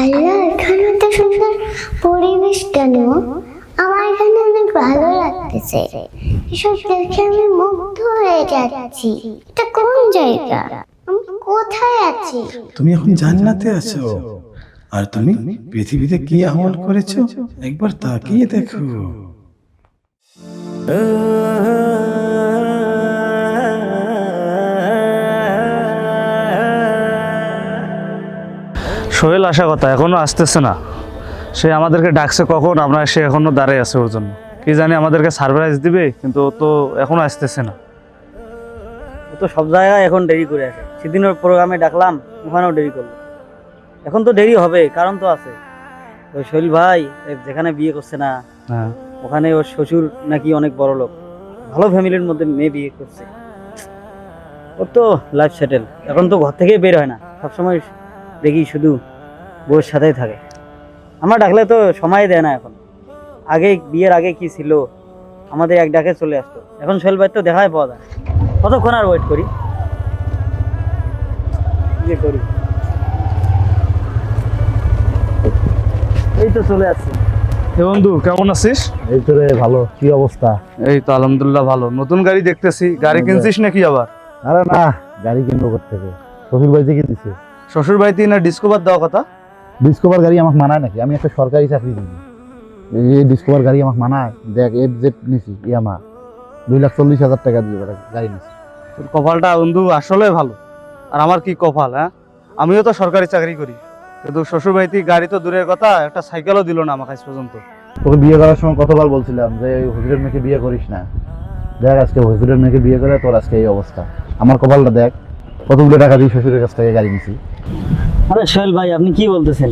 আল্লাহ এখানে তো সুন্দর পরিবেশ কেন? আমার এখানে অনেক ভালো লাগতেছে। এসব দেখে আমি মুগ্ধ হয়ে যাচ্ছি। এটা কোন জায়গা? আমি কোথায় আছি? তুমি এখন জান্নাতে আছো। আর তুমি পৃথিবীতে কি আমল করেছ? একবার তাকিয়ে দেখো। সোহেল আসা কথা এখনও আসতেছে না। সে আমাদেরকে ডাকছে কখন? আমরা সে এখনও দাঁড়ায় আছে ওর জন্য। কি জানি আমাদেরকে সারপ্রাইজ দিবে কিন্তু ও তো এখনও আসতেছে না। ও তো সব জায়গায় এখন দেরি করে আসে। সেদিন ওর প্রোগ্রামে ডাকলাম ওখানেও দেরি করল। এখন তো দেরি হবে কারণ তো আছে। ওই শৈল ভাই যেখানে বিয়ে করছে না হ্যাঁ। ওখানে ওর শ্বশুর নাকি অনেক বড় লোক। ভালো ফ্যামিলির মধ্যে মেয়ে বিয়ে করছে। ওর তো লাইফ সেটেল এখন তো ঘর থেকেই বের হয় না। সবসময় দেখি শুধু বউর সাথেই থাকে। আমরা ডাকলে তো সময় দেয় না এখন। আগে বিয়ের আগে কি ছিল? আমাদের এক ডাকে চলে আসতো। এখন শৈল ভাই তো দেখাই পাওয়া যায় কতক্ষণ আর ওয়েট করি? কি যে করি। এই তো চলে আসছে। এ বন্ধু কেমন আছিস? এই তো রে ভালো। কি অবস্থা? এই তো আলহামদুলিল্লাহ ভালো। নতুন গাড়ি দেখতেছি। গাড়ি কিনছিস নাকি আবার? আরে না গাড়ি কিনবো থেকে শ্বশুর বাড়ি থেকে দিছে শ্বশুর বাড়িতে না ডিসকভার দেওয়া কথা? ডিসকভার গাড়ি আমাকে মানায় নাকি? আমি একটা সরকারি চাকরি করি এই ডিসকভার গাড়ি আমাকে মানায়। দেখ এফ জেড নিছি ইয়ামা দুই লাখ চল্লিশ হাজার টাকা দিয়ে গাড়ি নিছি। তোর কপালটা বন্ধু আসলে ভালো। আর আমার কি কপাল হ্যাঁ? আমিও তো সরকারি চাকরি করি। কিন্তু শ্বশুর বাড়িতে গাড়ি তো দূরের কথা একটা সাইকেলও দিল না আমাকে আজ পর্যন্ত। তোকে বিয়ে করার সময় কতবার বলছিলাম যে হুজুরের মেয়েকে বিয়ে করিস না। দেখ আজকে হুজুরের মেয়েকে বিয়ে করে তোর আজকে এই অবস্থা। আমার কপালটা দেখ কতগুলো টাকা দিয়ে শ্বশুরের কাছ থেকে গাড়ি নিছি। আরে সোহেল ভাই আপনি কি বলতেছেন?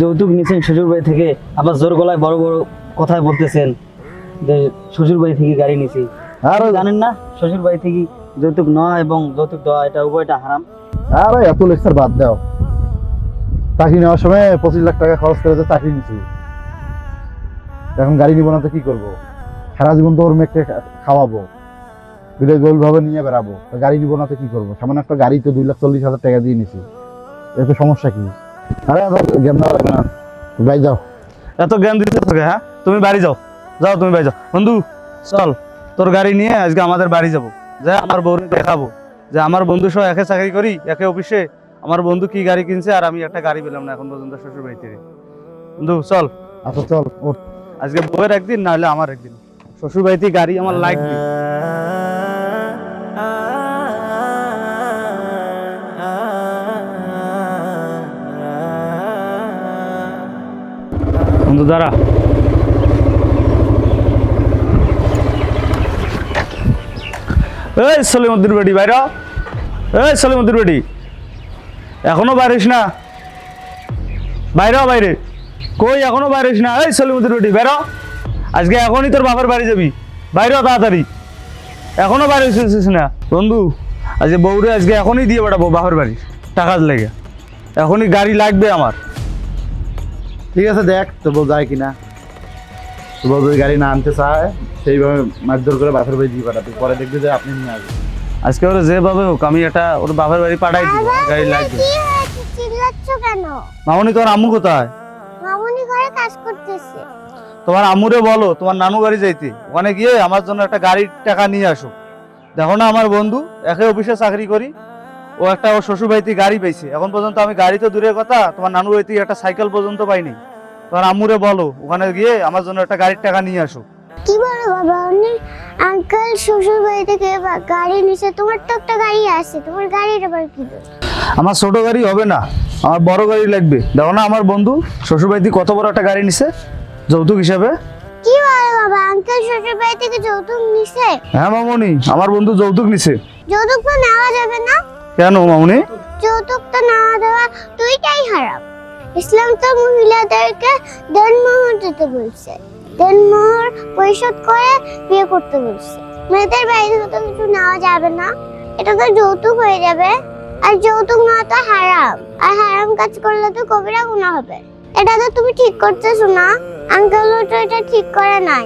যৌতুক নিছেন শ্বশুর বাড়ি থেকে আবার জোর গলায় বড় বড় কথায় বলতেছেন যে শ্বশুর বাড়ি থেকে গাড়ি নিছি। আর জানেন না শ্বশুর বাড়ি থেকে যৌতুক নেওয়া এবং যৌতুক দেওয়া এটা উভয়টা হারাম। আর এত লেকচার বাদ দাও। চাকরি নেওয়ার সময় পঁচিশ লাখ টাকা খরচ করে চাকরি নিছি। এখন গাড়ি নিব না তো কি করব? সারা জীবন তো ওর মেয়েকে খাওয়াবো। বিলে গোল ভাবে নিয়ে বেড়াবো। গাড়ি নিব না তো কি করব? সামান্য একটা গাড়ি তো দুই লাখ চল্লিশ হাজার টাকা দিয়ে নিছি। এতে সমস্যা কি? আরে জ্ঞান দেওয়া লাগবে না। ভাই যাও। এত জ্ঞান দিতে থাকে হ্যাঁ? তুমি বাড়ি যাও। যাও তুমি বাড়ি যাও। বন্ধু চল তোর গাড়ি নিয়ে আজকে আমাদের বাড়ি যাব। যে আমার বউকে দেখাবো। যে আমার বন্ধু সহ একে চাকরি করি একে অফিসে। আমার বন্ধু কি গাড়ি কিনছে আর আমি একটা গাড়ি পেলাম না এখন পর্যন্ত শ্বশুর বাড়ি থেকে বন্ধু চল। আচ্ছা চল আজকে বউয়ের একদিন না হলে আমার একদিন। শ্বশুর বাড়িতে গাড়ি আমার লাগবে বন্ধু, দাঁড়া। এই সলিমুদ্দিন বেটি বাইর। এই সলিমুদ্দিন বেটি এখনও বাইরিস না? বাইরে বাইরে। কই, এখনও বাইরিস না? এই সলিমুদ্দিন বেটি বাইর হ। আজকে এখনই তোর বাপের বাড়ি যাবি। বাইরে তাড়াতাড়ি। এখনও বাইরে হইছিস না। বন্ধু, আজকে বউরে আজকে এখনই দিয়ে বেড়াবো বাপের বাড়ি টাকার লেগে। এখনই গাড়ি লাগবে আমার। ঠিক আছে দেখ তো বউ যায় কিনা। তো বউ যদি গাড়ি না আনতে চায় সেইভাবে মারধর করে বাসের বাড়ি দিয়ে পাঠাতে পরে দেখবে যে আপনি নিয়ে আসবেন। আজকে ওরা যেভাবে হোক আমি একটা ওর বাপের বাড়ি পাঠাই দিব গাড়ি লাগবে। মামনি তোর আম্মু কোথায়? মামুনি ঘরে কাজ করতেছে। তোমার আম্মুরে বলো তোমার নানু বাড়ি যাইতে। ওখানে গিয়ে আমার জন্য একটা গাড়ির টাকা নিয়ে আসো। দেখো না আমার বন্ধু একে অফিসে চাকরি করি ও একটা ওর শ্বশুর বাড়িতে গাড়ি পেয়েছে এখন পর্যন্ত আমি গাড়ি তো দূরের কথা তোমার নানু বাড়িতে একটা সাইকেল পর্যন্ত পাইনি। তোমার আম্মুরে বলো ওখানে গিয়ে আমার জন্য একটা গাড়ির টাকা নিয়ে আসো। কি বলো বাবা আঙ্কেল শ্বশুর বাড়ি থেকে গাড়ি নিছে তোমার তো একটা গাড়ি আছে তোমার গাড়ির আবার কি আমার ছোট গাড়ি হবে না আমার বড় গাড়ি লাগবে। দেখো না আমার বন্ধু শ্বশুর বাড়িতে কত বড় একটা গাড়ি নিছে যৌতুক হিসাবে। কি বলো বাবা আঙ্কেল শ্বশুর বাড়ি থেকে যৌতুক নিছে? হ্যাঁ মামনি আমার বন্ধু যৌতুক নিছে। যৌতুক তো নেওয়া যাবে না? কেন মামনি? যৌতুক তো নেওয়া দেওয়া দুইটাই হারাম। ইসলাম তো মহিলাদেরকে দেনমোহর দিতে বলছে। দেনমোহর পরিশোধ করে বিয়ে করতে বলছে। মেয়েদের থেকে তো কিছু নেওয়া যাবে না। এটা তো যৌতুক হয়ে যাবে। আর যৌতুক নেওয়া তো হারাম। আর হারাম কাজ করলে তো কবিরা গুণা হবে। এটা তো তুমি ঠিক করতেছো না। আঙ্কেলও তো এটা ঠিক করে নাই।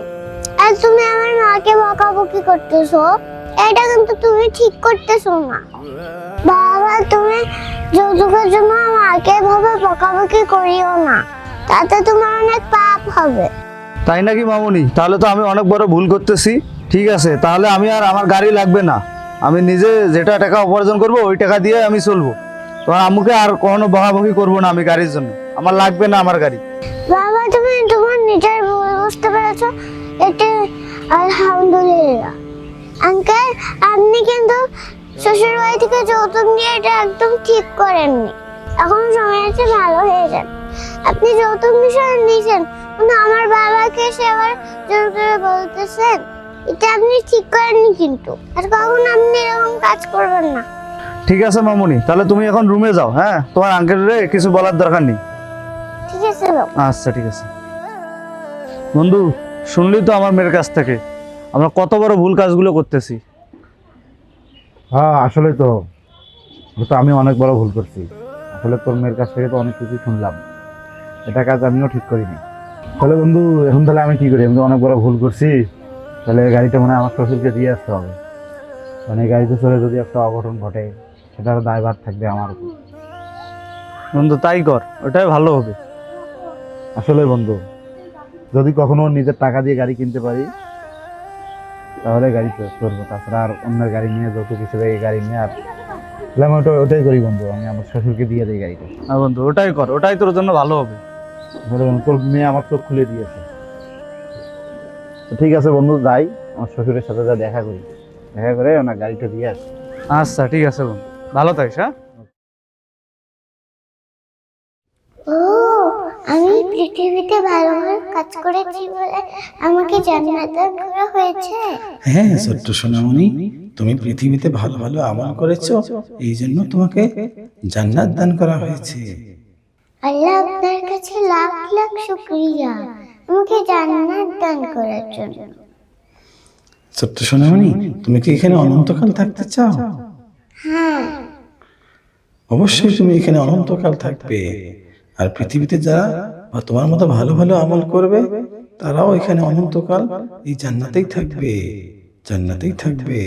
আর তুমি আমার মাকে বকাবকি করতেছো। এটা কিন্তু তুমি ঠিক করতেছো না। বাবা তুমি যৌতুকের জন্য আমাকে এভাবে বকাবকি করিও না। তাতে তোমার অনেক পাপ হবে। তাই নাকি মামুনি? তাহলে তো আমি অনেক বড় ভুল করতেছি। ঠিক আছে তাহলে আমি আর আমার গাড়ি লাগবে না। আমি নিজে যেটা টাকা উপার্জন করব ওই টাকা দিয়ে আমি চলবো। তোমার আম্মুকে আর কখনো বকাবকি করব না আমি গাড়ির জন্য। আমার লাগবে না আমার গাড়ি। বাবা তুমি তোমার নিজের ভুল বুঝতে পেরেছ? এতে আলহামদুলিল্লাহ। আঙ্কেল আপনি কিন্তু শ্বশুর বাড়ি থেকে যৌতুক নিয়ে এটা একদম ঠিক করেননি। এখন সময় আছে ভালো হয়ে যান আপনি যৌতুক বিষয় নিয়েছেন কিন্তু আমার বাবাকে এসে আবার জোর করে বলতেছেন এটা আপনি ঠিক করেননি কিন্তু। আর কখন আপনি এরকম কাজ করবেন না। ঠিক আছে মামুনি তাহলে তুমি এখন রুমে যাও হ্যাঁ? তোমার আঙ্কেলের কিছু বলার দরকার নেই। ঠিক আছে আচ্ছা ঠিক আছে। বন্ধু শুনলি তো আমার মেয়ের কাছ থেকে? আমরা কত বড় ভুল কাজগুলো করতেছি। হ্যাঁ আসলে তো তো আমি অনেক বড় ভুল করছি। আসলে তোর মেয়ের কাছ থেকে তো অনেক কিছু শুনলাম। এটা কাজ আমিও ঠিক করিনি। তাহলে বন্ধু এখন তাহলে আমি কি করি? আমি তো অনেক বড় ভুল করছি। তাহলে গাড়িটা মনে হয় আমার শ্বশুরকে দিয়ে আসতে হবে। মানে গাড়িতে চলে যদি একটা অঘটন ঘটে সেটার দায়ভার থাকবে আমার উপর। বন্ধু তাই কর ওটাই ভালো হবে। আসলে বন্ধু যদি কখনো নিজের টাকা দিয়ে গাড়ি কিনতে পারি তাহলে গাড়ি চ- চলবো তাছাড়া আর অন্যের গাড়ি নিয়ে যৌতুক হিসেবে এই গাড়ি নিয়ে আর তাহলে আমি ওটা ওটাই করি বন্ধু আমি আমার শ্বশুরকে দিয়ে দিই গাড়িটা। হ্যাঁ বন্ধু ওটাই কর ওটাই তোর জন্য ভালো হবে। তোর মেয়ে আমার চোখ খুলে দিয়েছে। ঠিক আছে বন্ধু যাই আমার শ্বশুরের সাথে যা দেখা করি। দেখা করে ওনার গাড়িটা দিয়ে আসি। আচ্ছা ঠিক আছে বন্ধু। ভালো থাকিস হ্যাঁ? ও আমি পৃথিবীতে ভালো কাজ করেছি বলে আমাকে জান্নাত দান করা হয়েছে। হ্যাঁ ছোট্ট সোনামণি তুমি পৃথিবীতে ভালো ভালো আমল করেছ এই জন্য তোমাকে জান্নাত দান করা হয়েছে। আল্লাহ আপনার কাছে লাখ লাখ শুক্রিয়া। আমাকে জান্নাত দান করার জন্য। ছোট্ট সোনামণি তুমি কি এখানে অনন্তকাল থাকতে চাও? হ্যাঁ। অবশ্যই তুমি এখানে অনন্তকাল থাকবে। আর পৃথিবীতে যারা বা তোমার মতো ভালো ভালো আমল করবে, তারাও এখানে অনন্তকাল এই জান্নাতেই থাকবে জান্নাতেই থাকবে।